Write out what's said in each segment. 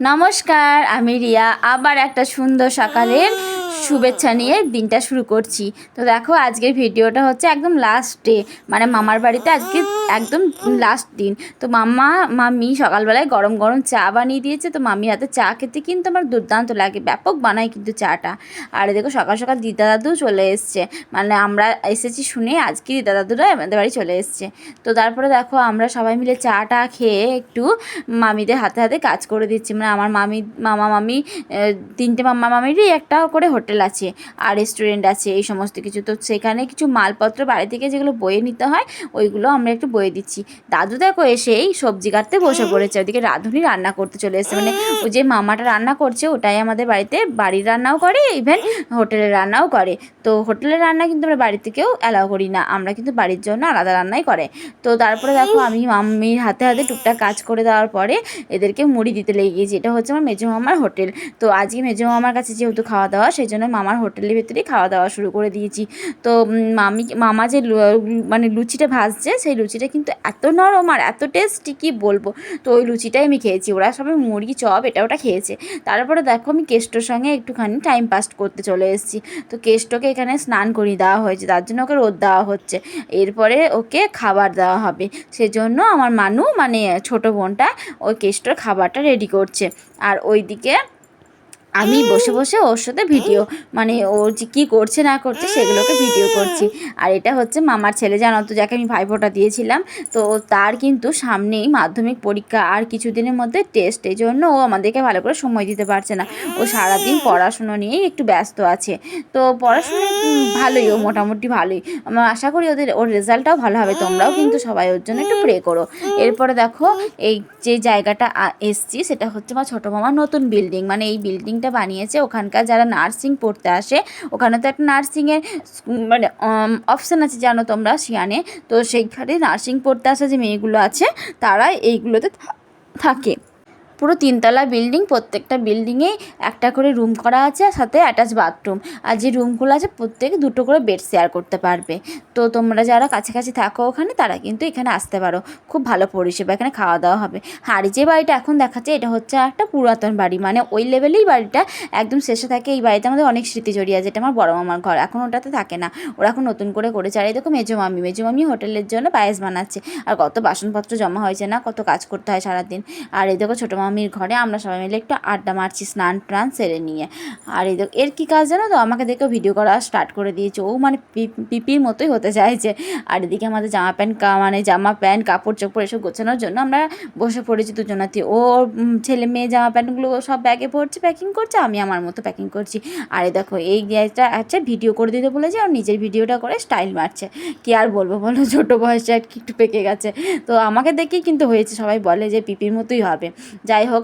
নমস্কার আমি রিয়া। আবার একটা সুন্দর সকালের শুভেচ্ছা নিয়ে দিনটা শুরু করছি। তো দেখো, আজকের ভিডিওটা হচ্ছে একদম লাস্ট ডে মানে মামার বাড়িতে আজকে একদম লাস্ট দিন। তো মামা মামি সকালবেলায় গরম গরম চা বানিয়ে দিয়েছে। তো মামির হাতে চা খেতে কিন্তু আমার দুর্দান্ত লাগে। ব্যাপক বানায় কিন্তু চাটা। আর দেখো সকাল সকাল দিদা দাদু চলে এসছে। মানে আমরা এসেছি শুনে আজকে দিদা দাদুরা আমাদের বাড়ি চলে এসছে। তো তারপরে দেখো, আমরা সবাই মিলে চাটা খেয়ে একটু মামিদের হাতে হাতে কাজ করে দিচ্ছি। মানে আমার মামি, মামা, মামি তিনটে মামা মামিরই একটা করে হোটেল আছে, আর রেস্টুরেন্ট আছে, এই সমস্ত কিছু। তো সেখানে কিছু মালপত্র বাড়ি থেকে যেগুলো বয়ে নিতে হয়, ওইগুলো আমরা একটু বয়ে দিচ্ছি। দাদু দেখো এসেই সবজি কাটতে বসে পড়েছে, ওদিকে রাঁধুনি রান্না করতে চলে এসেছে। মানে ও যে মামাটা রান্না করছে, ওটাই আমাদের বাড়িতে বাড়ির রান্নাও করে ইভেন হোটেলের রান্নাও করে। তো হোটেলের রান্না কিন্তু আমরা বাড়ি থেকেও অ্যালাউ করি না, আমরা কিন্তু বাড়ির জন্য আলাদা রান্নাই করে। তো তারপরে দেখো আমি মাম্মির হাতে হাতে টুকটাক কাজ করে দেওয়ার পরে এদেরকে মুড়ি দিতে লেগে গিয়েছি। এটা হচ্ছে আমার মেজো মামার হোটেল। তো আজকে মেজো মামার কাছে যেহেতু খাওয়া দাওয়া, সেই জন্য মামার হোটেলের ভেতরেই খাওয়া দাওয়া শুরু করে দিয়েছি। তো মামি, মামা যে মানে লুচিটা ভাজছে, সেই লুচিটা কিন্তু এত নরম আর এত টেস্টি কি বলব? তো ওই লুচিটাই আমি খেয়েছি। ওরা সবাই মুরগি চপ, এটা ওটা খেয়েছে। তারপরে দেখো আমি কেষ্টর সঙ্গে একটুখানি টাইম পাস করতে চলে এসেছি। তো কেষ্টকে এখানে স্নান করিয়ে দেওয়া হয়েছে, তার জন্য ওকে রোদ দেওয়া হচ্ছে। এরপরে ওকে খাবার দেওয়া হবে। সেজন্য আমার মানু মানে ছোট বোনটা, ওই কেষ্টর খাবারটা রেডি করছে। আর ওইদিকে আমি বসে বসে ওর সাথে ভিডিও মানে ও যে কী করছে না করছে সেগুলোকে ভিডিও করছি। আর এটা হচ্ছে মামার ছেলে জানো তো যাকে আমি ভাইফোঁটা দিয়েছিলাম। তো তার কিন্তু সামনেই মাধ্যমিক পরীক্ষা আর কিছুদিনের মধ্যে টেস্ট এই জন্য ও আমাদেরকে ভালো করে সময় দিতে পারছে না। ও সারাদিন পড়াশুনো নিয়েই একটু ব্যস্ত আছে। তো পড়াশুনো ভালোই ও মোটামুটি ভালোই। আমরা আশা করি ওদের ওর রেজাল্টটাও ভালো হবে। তোমরাও কিন্তু সবাই ওর জন্য একটু প্রে করো। এরপরে দেখো এই যে জায়গাটা এসছি সেটা হচ্ছে আমার ছোটো মামার নতুন বিল্ডিং মানে এই বিল্ডিংটা বানিয়েছে। ওখানকার যারা নার্সিং পড়তে আসে, ওখানে তো একটা নার্সিংয়ের মানে অপশান আছে জানো তোমরা সিয়ানে তো সেইখানে নার্সিং পড়তে আসা যে মেয়েগুলো আছে, তারা এইগুলোতে থাকে। পুরো তিনতলা বিল্ডিং, প্রত্যেকটা বিল্ডিংয়েই একটা করে রুম করা আছে আর সাথে অ্যাটাচ বাথরুম আর যে রুমগুলো আছে প্রত্যেকে দুটো করে বেড শেয়ার করতে পারবে। তো তোমরা যারা কাছাকাছি থাকো ওখানে, তারা কিন্তু এখানে আসতে পারো। খুব ভালো পরিষেবা এখানে খাওয়া দাওয়া হবে। আর যে বাড়িটা এখন দেখাচ্ছে, এটা হচ্ছে একটা পুরাতন বাড়ি। মানে ওই লেভেলেই বাড়িটা একদম শেষে থাকে। এই বাড়িতে আমাদের অনেক স্মৃতি জড়িয়ে আছে। এটা আমার বড় মামার ঘর। এখন ওটাতে থাকে না। ওরা এখন নতুন করে করেছে। আর দেখো মেজো মামি। মেজো মামি হোটেলের জন্য পায়েস বানাচ্ছে। আর কত বাসনপত্র জমা হয়েছে না? কত কাজ করতে হয় সারাদিন। আর এই দেখো ছোটো মামির ঘরে আমরা সবাই মিলে একটু আড্ডা মারছি, স্নান টান সেরে নিয়ে। আর এই এর কী কাজ জানো তো? আমাকে দেখে ভিডিও করা স্টার্ট করে দিয়েছে। ও মানে পিপির মতোই হতে চাইছে আর এদিকে আমাদের জামা প্যান্ট মানে জামা প্যান্ট, কাপড় চোপড় এসব গোছানোর জন্য আমরা বসে পড়েছি দুজনাতে ও ছেলে মেয়ে জামা প্যান্টগুলো সব ব্যাগে পড়ছে প্যাকিং করছে, আমি আমার মতো প্যাকিং করছি। আর দেখো, এই গ্যাসটা আচ্ছা ভিডিও করে দিতে বলেছে, আর নিজের ভিডিওটা করে স্টাইল মারছে। কি আর বলব বলো, ছোটো বয়সে আর কি একটু পেকে গেছে। তো আমাকে দেখেই কিন্তু হয়েছে, সবাই বলে যে পিপির মতোই হবে। যাই হোক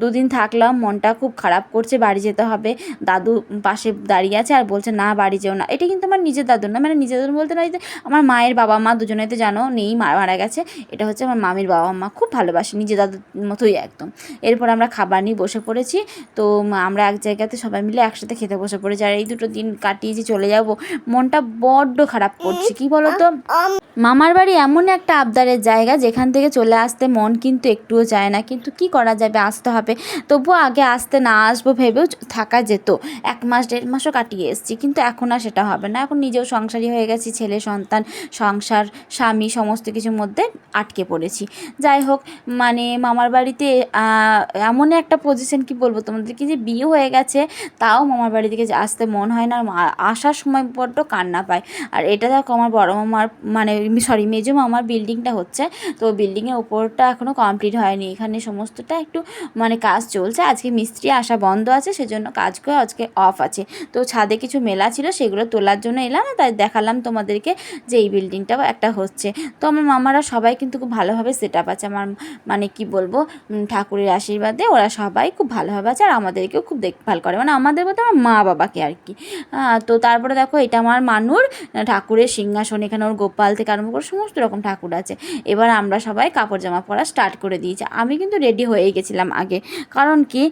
দুদিন থাকলাম, মনটা খুব খারাপ করছে, বাড়ি যেতে হবে। দাদু পাশে দাঁড়িয়ে আছে আর বলছে, না, বাড়ি যেও না। এটা কিন্তু আমার নিজের দাদু না মানে নিজের দাদু বলতে না আমার মায়ের বাবা মা দুজনে তো জানো, নেই মারা গেছে। এটা হচ্ছে আমার মামির বাবা মা খুব ভালোবাসে, নিজের দাদুর মতোই একদম। এরপর আমরা খাবার নিয়ে বসে পড়েছি। তো আমরা এক জায়গাতে সবাই মিলে একসাথে খেতে বসে পড়েছি। আর এই দুটো দিন কাটিয়ে যে চলে যাব, মনটা বড্ড খারাপ করছে। কি বলো তো মামার বাড়ি এমন একটা আবদারের জায়গা, যেখান থেকে চলে আসতে মন কিন্তু একটুও চায় না। কিন্তু কি করা যাবে, আসতে হবে। তবুও আগে আসতে না আসব ভেবেও থাকা যেত। এক মাস, দেড় মাসও কাটিয়ে এসেছি, কিন্তু এখন আর সেটা হবে না। এখন নিজেও সংসারী হয়ে গেছি, ছেলে, সন্তান, সংসার, স্বামী সমস্ত কিছুর মধ্যে আটকে পড়েছি। যাই হোক মানে মামার বাড়িতে এমন একটা পজিশন কি বলব তোমাদেরকে যে বিয়ে হয়ে গেছে, তাও মামার বাড়ি থেকে আসতে মন হয় না আসার সময় বড্ড কান্না পায়। আর এটা দেখো আমার বড় মামার মানে সরি মেজো মামার বিল্ডিংটা হচ্ছে, তো বিল্ডিংয়ের ওপরটা এখনও কমপ্লিট হয়নি। এখানে সমস্তটা একটু মানে কাজ চলছে। আজকে মিস্ত্রি আসা বন্ধ আছে, সেজন্য কাজগুলো আজকে অফ আছে। তো ছাদে কিছু মেলা ছিল, সেগুলো তোলার জন্য এলাম তাই দেখালাম তোমাদেরকে যে এই বিল্ডিংটাও একটা হচ্ছে। তো আমার মামারা সবাই কিন্তু খুব ভালোভাবে সেট আপ আছে, আমার মানে কি বলব ঠাকুরের আশীর্বাদে ওরা সবাই খুব ভালোভাবে আছে, আর আমাদেরকেও খুব দেখভাল করে। মানে আমাদের বলতে আমার মা বাবাকে আর কি। তো তারপরে দেখো, এটা আমার মানুর ঠাকুরের সিংহাসন, এখানে ওর গোপাল থেকে আরম্ভ করে সমস্ত রকম ঠাকুর আছে। এবার আমরা সবাই কাপড় জামা পরা স্টার্ট করে দিয়েছি। আমি কিন্তু রেডি রেডি হয়ে গেছিলাম আগে। কারণ কি?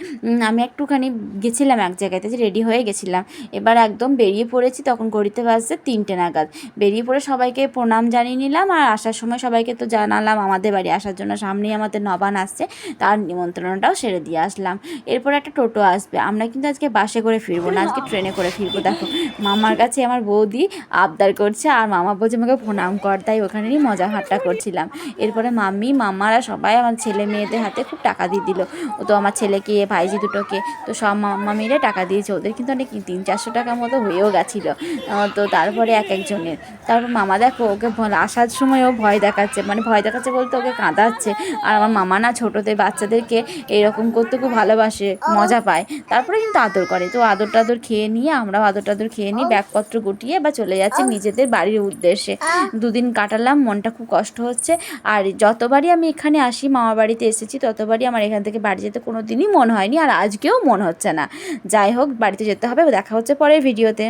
আমি একটুখানি গেছিলাম এক জায়গাতে যে রেডি হয়ে গেছিলাম। এবার একদম বেরিয়ে পড়েছি তখন ঘড়িতে বাজছে তিনটে নাগাদ। বেরিয়ে পড়ে সবাইকে প্রণাম জানিয়ে নিলাম আর আসার সময় সবাইকে তো জানালাম আমাদের বাড়ি আসার জন্য। সামনেই আমাদের নবান আসছে, তার নিমন্ত্রণটাও সেরে দিয়ে আসলাম। এরপর একটা টোটো আসবে। আমরা কিন্তু আজকে বাসে করে ফিরবো না, আজকে ট্রেনে করে ফিরবো। দেখো, মামার কাছে আমার বৌদি আবদার করছে আর মামা বলছে, আমাকে প্রণাম কর। তাই ওখানেরই মজা হাট্টা করছিলাম। এরপরে মাম্মি, মামারা সবাই আমার ছেলে মেয়েদের হাতে খুব টাকা দিয়ে দিল। ও তো আমার ছেলেকে, ভাইজি দুটোকে, তো সব মাম্মা মিলে টাকা দিয়েছে। ওদের কিন্তু অনেক তিন চারশো টাকার মতো হয়েও গেছিল। তো তারপরে এক একজনের। তারপর মামা দেখো, ওকে আসার সময় ও ভয় দেখাচ্ছে। মানে ভয় দেখাচ্ছে বলতে ওকে কাঁদাচ্ছে। আর আমার মামা না ছোটোদের বাচ্চাদেরকে এরকম করতে খুব ভালোবাসে, মজা পায়। তারপরে কিন্তু আদর করে। তো আদর টাদর খেয়ে নিয়ে, আমরাও আদর টাদর খেয়ে নিই ব্যাগপত্র গুটিয়ে বা চলে যাচ্ছি নিজেদের বাড়ির উদ্দেশ্যে। দুদিন কাটালাম, মনটা খুব কষ্ট হচ্ছে। আর যতবারই আমি এখানে আসি, মামার বাড়িতে এসেছি ততবারই আমার এখান থেকে বাড়ি যেতে কোনো দিনই মন হয়নি আর আজকেও মন হচ্ছে না। যাই হোক, বাড়িতে যেতে হবে। দেখা হচ্ছে পরের ভিডিওতে।